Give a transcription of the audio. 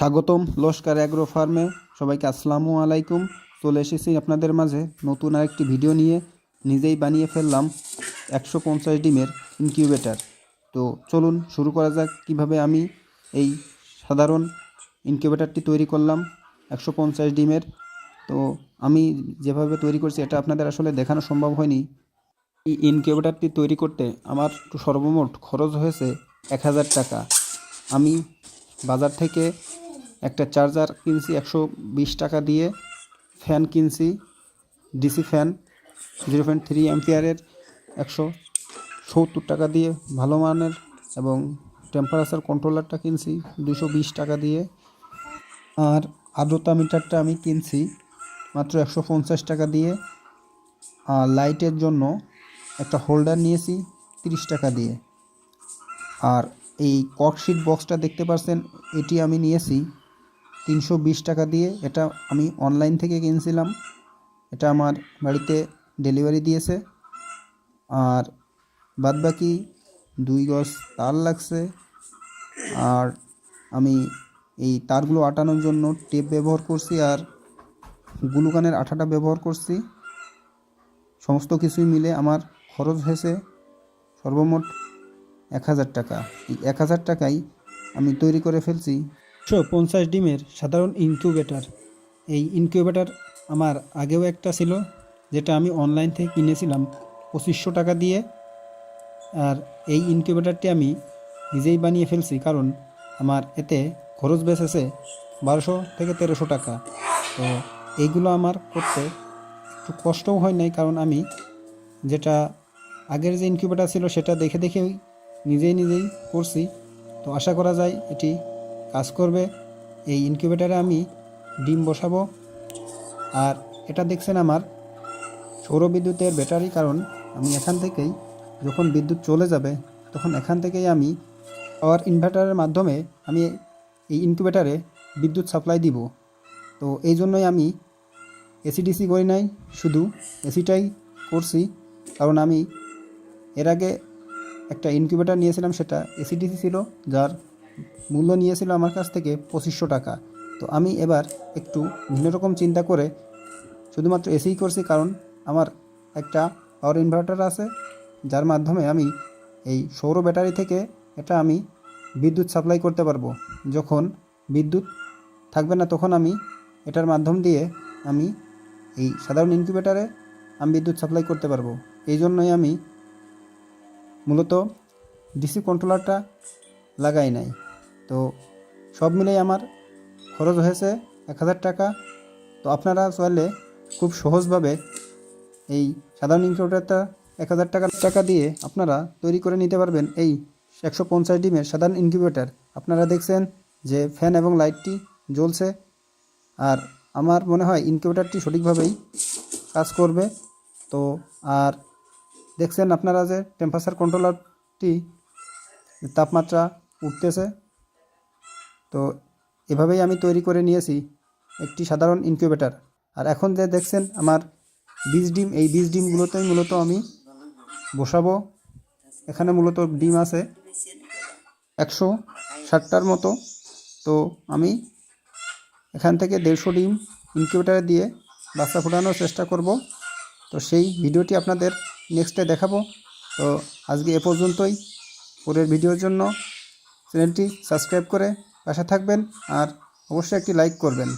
স্বাগতম লস্কার অ্যাগ্রো ফার্মে। সবাইকে আসসালামু আলাইকুম। চলে এসেছি আপনাদের মাঝে নতুন আরেকটি ভিডিও নিয়ে। নিজেই বানিয়ে ফেললাম একশো পঞ্চাশ ডিমের ইনকিউবেটার। তো চলুন শুরু করা যাক কীভাবে আমি এই সাধারণ ইনকিউবেটারটি তৈরি করলাম একশো পঞ্চাশ ডিমের। তো আমি যেভাবে তৈরি করছি এটা আপনাদের আসলে দেখানো সম্ভব হয়নি। এই ইনকিউবেটারটি তৈরি করতে আমার সর্বমোট খরচ হয়েছে এক হাজার টাকা। আমি বাজার থেকে একটা চার্জার কিনছি একশো বিশ টাকা দিয়ে, ফ্যান কিনছি, DC fan, zero point three অ্যাম্পিয়ারের একশো সত্তর টাকা দিয়ে ভালো মানের এবং টেম্পারেচার কন্ট্রোলারটা কিনছি দুশো বিশ টাকা দিয়ে। আর আর্দ্রতা মিটারটা আমি কিনছি মাত্র একশো পঞ্চাশ টাকা দিয়ে। আর লাইটের জন্য একটা হোল্ডার নিয়েছি তিরিশ টাকা দিয়ে। আর এই ককশিট বক্সটা দেখতে পাচ্ছেন এটি আমি নিয়েছি তিনশো বিশ টাকা দিয়ে এটা আমি অনলাইন থেকে কিনছিলাম। এটা আমার বাড়িতে ডেলিভারি দিয়েছে। আর বাদবাকি দুই গজ তার লাগছে। আর আমি এই তারগুলো আটানোর জন্য টেপ ব্যবহার করছি আর গ্লুকানের আঠাটা ব্যবহার করছি। সমস্ত কিছুই মিলে আমার খরচ হয়েছে সর্বমোট এক হাজার টাকা। এই এক হাজার টাকায় আমি তৈরি করে ফেলছি। একশো পঞ্চাশ ডিমের সাধারণ ইনকিউবেটার এই ইনকিউবেটার আমার আগেও একটা ছিল, যেটা আমি অনলাইন থেকে কিনেছিলাম পঁচিশশো টাকা দিয়ে। আর এই ইনকিউবেটারটি আমি নিজেই বানিয়ে ফেলছি, কারণ আমার এতে খরচ বেঁচেছে বারোশো থেকে তেরোশো টাকা। তো এইগুলো আমার করতে একটু কষ্টও হয় নাই, কারণ আমি যেটা আগের যে ইনকিউবেটার ছিল সেটা দেখে দেখেই নিজেই নিজেই করছি। তো আশা করা যায় এটি কাজ করবে। এই ইনকিউবেটারে আমি ডিম বসাবো। আর এটা দেখছেন আমার সৌরবিদ্যুতের ব্যাটারি, কারণ আমি এখান থেকেই যখন বিদ্যুৎ চলে যাবে, তখন এখান থেকেই আমি পাওয়ার ইনভার্টারের মাধ্যমে আমি এই ইনকিউবেটারে বিদ্যুৎ সাপ্লাই দিব। তো এই জন্যই আমি এসিডিসি করি নাই, শুধু এসিটাই করছি। কারণ আমি এর আগে একটা ইনকিউবেটার নিয়েছিলাম, সেটা এসিডিসি ছিল, যার মূল্য নিয়েছিল আমার কাছ থেকে পঁচিশশো টাকা। তো আমি এবার একটু ভিন্ন রকম চিন্তা করে শুধুমাত্র এসিই করছি কারণ আমার একটা পাওয়ার ইনভার্টার আছে, যার মাধ্যমে আমি এই সৌর ব্যাটারি থেকে এটা আমি বিদ্যুৎ সাপ্লাই করতে পারব। যখন বিদ্যুৎ থাকবে না তখন আমি এটার মাধ্যম দিয়ে আমি এই সাধারণ ইনকিউবেটারে আমি বিদ্যুৎ সাপ্লাই করতে পারব। এই জন্যই আমি মূলত ডিসি কন্ট্রোলারটা লাগাই নাই। তো সব মিলেই আমার খরচ হয়েছে এক হাজার টাকা। তো আপনারা চাইলে খুব সহজভাবে এই সাধারণ ইনকিউবেটারটা এক হাজার টাকা টাকা দিয়ে আপনারা তৈরি করে নিতে পারবেন। এই একশো পঞ্চাশ ডিমের সাধারণ ইনকিউবেটার। আপনারা দেখছেন যে ফ্যান এবং লাইটটি জ্বলছে। আর আমার মনে হয় ইনকিউবেটারটি সঠিকভাবেই কাজ করবে। তো আর দেখছেন আপনারা যে টেম্পারেচার কন্ট্রোলারটি তাপমাত্রা উঠতেছে। তো এভাবেই আমি তৈরি করে নিয়েছি একটি সাধারণ ইনকিউবেটার আর এখন যে দেখছেন আমার বীজ ডিম, এই বীজ ডিমগুলোতেই মূলত আমি বসাবো। এখানে মূলত ডিম আছে একশো ষাটটার মতো। তো আমি এখান থেকে দেড়শো ডিম ইনকিউবেটারে দিয়ে বাচ্চা ফোটানোর চেষ্টা করব। তো সেই ভিডিওটি আপনাদের নেক্সটে দেখাবো। তো আজকে এ পর্যন্তই। পরের ভিডিওর জন্য চ্যানেলটি সাবস্ক্রাইব করে পাশে থাকবেন আর অবশ্যই একটি লাইক করবেন।